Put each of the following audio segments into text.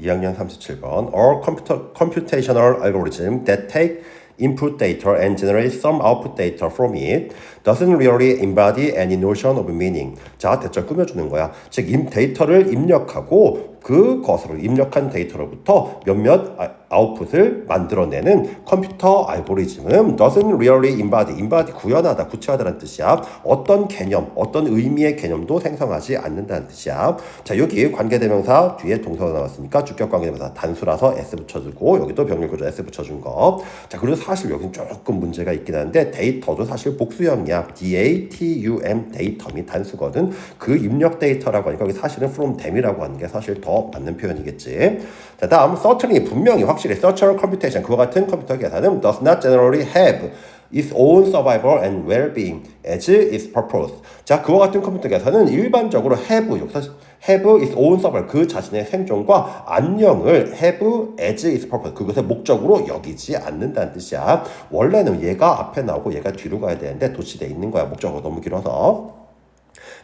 2학년 37번 All computer, computational algorithm that take input data and generate some output data from it doesn't really embody any notion of meaning. 자, 대절 꾸며주는 거야. 즉, 임 데이터를 입력하고 그것으로 입력한 데이터로부터 몇몇 아- 아웃풋을 만들어내는 컴퓨터 알고리즘은 doesn't really embody, embody 구현하다, 구체화다라는 뜻이야. 어떤 개념, 어떤 의미의 개념도 생성하지 않는다는 뜻이야. 자, 여기 관계대명사 뒤에 동사가 나왔으니까 주격 관계대명사 단수라서 s 붙여주고 여기도 병렬구조 s 붙여준 거. 자, 그리고 사실 여기는 조금 문제가 있긴 한데 데이터도 사실 복수형이야. D-A-T-U-M 데이터 및 단수거든. 그 입력 데이터라고 하니까 여기 사실은 from them이라고 하는 게 사실 더 맞는 표현이겠지. 자, 다음 certainly 분명히 확실히 searcher computation 그와 같은 컴퓨터 계산은 does not generally have its own survival and well-being as its purpose. 자, 그와 같은 컴퓨터 계산은 일반적으로 have 여기서 have its own survival 그 자신의 생존과 안녕을 have as its purpose 그것의 목적으로 여기지 않는다는 뜻이야. 원래는 얘가 앞에 나오고 얘가 뒤로 가야 되는데 도치돼 있는 거야. 목적어가 너무 길어서.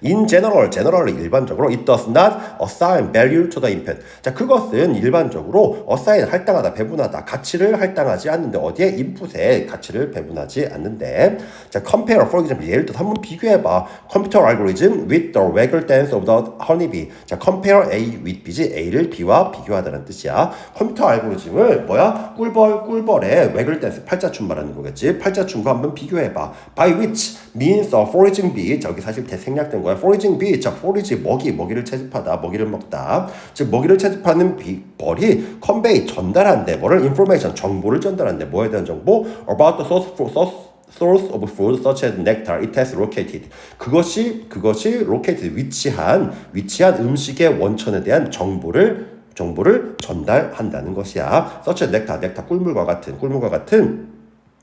In general, generally 일반적으로 it does not assign value to the input. 자, 그것은 일반적으로 assign 할당하다, 배분하다, 가치를 할당하지 않는데 어디에 input에 가치를 배분하지 않는데. 자, compare for example 예를 들어 한번 비교해 봐. computer algorithm with the waggle dance of the honeybee. 자, compare A with B지 A를 B와 비교하다는 뜻이야. 컴퓨터 알고리즘을 뭐야? 꿀벌 꿀벌의 waggle dance 팔자춤 말하는 거겠지. 팔자춤과 한번 비교해 봐. by which means a foraging bee. 저기 사실 대생략 된 거야. foraging bee. 자, forage 먹이, 먹이를 채집하다, 먹이를 먹다. 즉 먹이를 채집하는 비, 벌이 convey 전달한대. 뭐를 information 정보를 전달한대. 뭐에 대한 정보? about the source for source source of food such as nectar it has located. 그것이 그것이 located 위치한 위치한 음식의 원천에 대한 정보를 정보를 전달한다는 것이야. such as nectar, nectar 꿀물과 같은 꿀물과 같은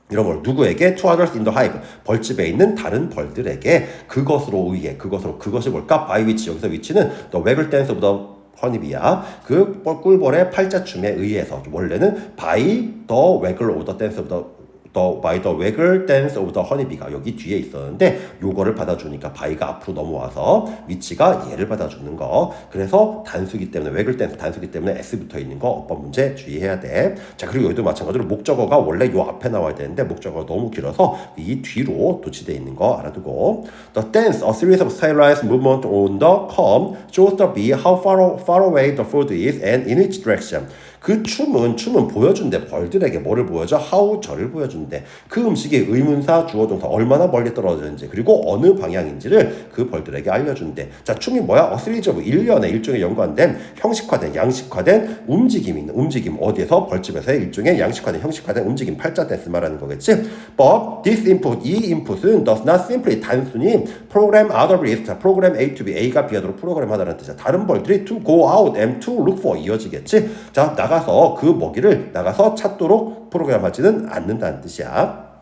걸 누구에게 to others in the hive 벌집에 있는 다른 벌들에게 그것으로 의해 그것으로 그것이 뭘까 by which 여기서 위치는 the of the 허니비야 그 꿀벌의 팔자춤에 의해서 원래는 by the waggle of the dance of the the by the waggle dance of the honeybee가 여기 뒤에 있었는데 요거를 받아주니까 by가 앞으로 넘어와서 위치가 얘를 받아주는 거 그래서 단수기 때문에 waggle dance 단수기 때문에 s 붙어 있는 거 어법 문제 주의해야 돼 자 그리고 여기도 마찬가지로 목적어가 원래 요 앞에 나와야 되는데 목적어가 너무 길어서 이 뒤로 도치돼 있는 거 알아두고 the dance a series of stylized movement on the comb shows the bee how far, far away the food is and in which direction 그 춤은 춤은 보여준대 벌들에게 뭐를 보여줘? how 저를 보여준 대그 음식의 의문사 주어동사 얼마나 멀리 떨어졌는지 그리고 어느 방향인지를 그 벌들에게 알려준대. 자 춤이 뭐야? 어스리저브 일련의 일종의 연관된 형식화된 양식화된 움직임이 있는 움직임 어디에서? 벌집에서의 일종의 양식화된 형식화된 움직임 팔자 댄스 말하는 거겠지? But this input 이 input은 does not simply 단순히 program it. 자 프로그램 A to B A가 B하도록 프로그램 하다는 뜻이야. 다른 벌들이 to go out and to look for 이어지겠지? 자 나가서 그 먹이를 나가서 찾도록 프로그램하지는 않는다는 뜻이야.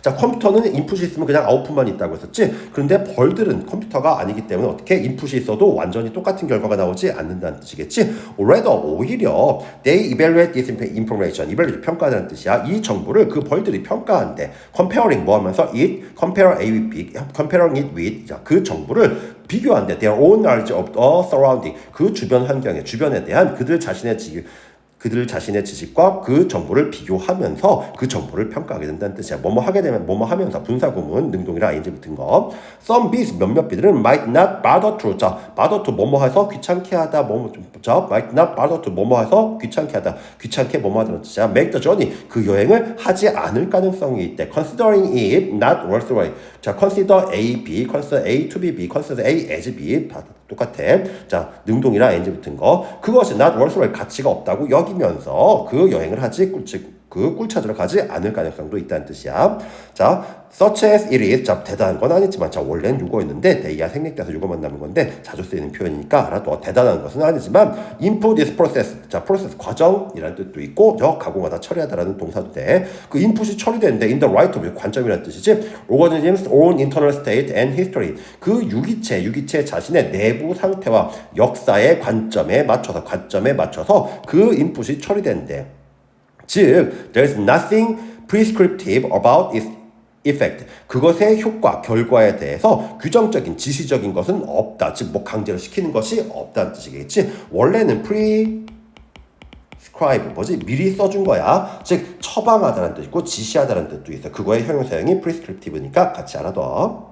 자 컴퓨터는 인풋이 있으면 그냥 아웃풋만 있다고 했었지. 그런데 벌들은 컴퓨터가 아니기 때문에 어떻게 인풋이 있어도 완전히 똑같은 결과가 나오지 않는다는 뜻이겠지? rather 오히려 they evaluate this information evaluate 평가하는 뜻이야. 이 정보를 그 벌들이 평가한대. comparing 뭐 하면서 it compare A with B comparing it with 자, 그 정보를 비교한대. Their own knowledge of the surrounding. 그 주변 환경에 주변에 대한 그들 자신의 지 그들 자신의 지식과 그 정보를 비교하면서 그 정보를 평가하게 된다는 뜻이야. 뭐뭐 하게 되면 뭐뭐 하면서 분사 구문 능동이랑 ing 붙은 거. Some bees 몇몇 비들은 might not bother to 자 bother to 뭐뭐 해서 귀찮게 하다 뭐뭐 자 might not bother to 뭐뭐 해서 귀찮게 하다 귀찮게 뭐뭐 하다는 뜻이야. make the journey 그 여행을 하지 않을 가능성이 있대. Considering it not worthwhile. 자 consider A, B, consider A to be B, consider A as B 다 똑같아. 자 능동이랑 ing 붙은 거. 그것이 not worthwhile 가치가 없다고 여기면서 그 여행을 하지 꿀 그 꿀 찾으러 가지 않을 가능성도 있다는 뜻이야. 자, such as it is. 자, 대단한 건 아니지만, 자, 원래는 유거였는데, 대야 생략돼서 유거만 남은 건데, 자주 쓰이는 표현이니까 알아도 대단한 것은 아니지만, input is process. 자, process 과정이라는 뜻도 있고, 저 가공하다, 처리하다라는 동사도 돼. 그 input이 처리되는데, in the right of 관점이라는 뜻이지, organism's own internal state and history. 그 유기체, 유기체 자신의 내부 상태와 역사의 관점에 맞춰서, 관점에 맞춰서 그 input이 처리된대. 즉, there is nothing prescriptive about its effect. 그것의 효과, 결과에 대해서 규정적인, 지시적인 것은 없다. 즉, 뭐 강제로 시키는 것이 없다는 뜻이겠지. 원래는 pre scribe 뭐지 미리 써준 거야 즉 처방하다는 뜻 있고 지시하다는 뜻도 있어 그거의 형용사형이 prescriptive니까 같이 알아둬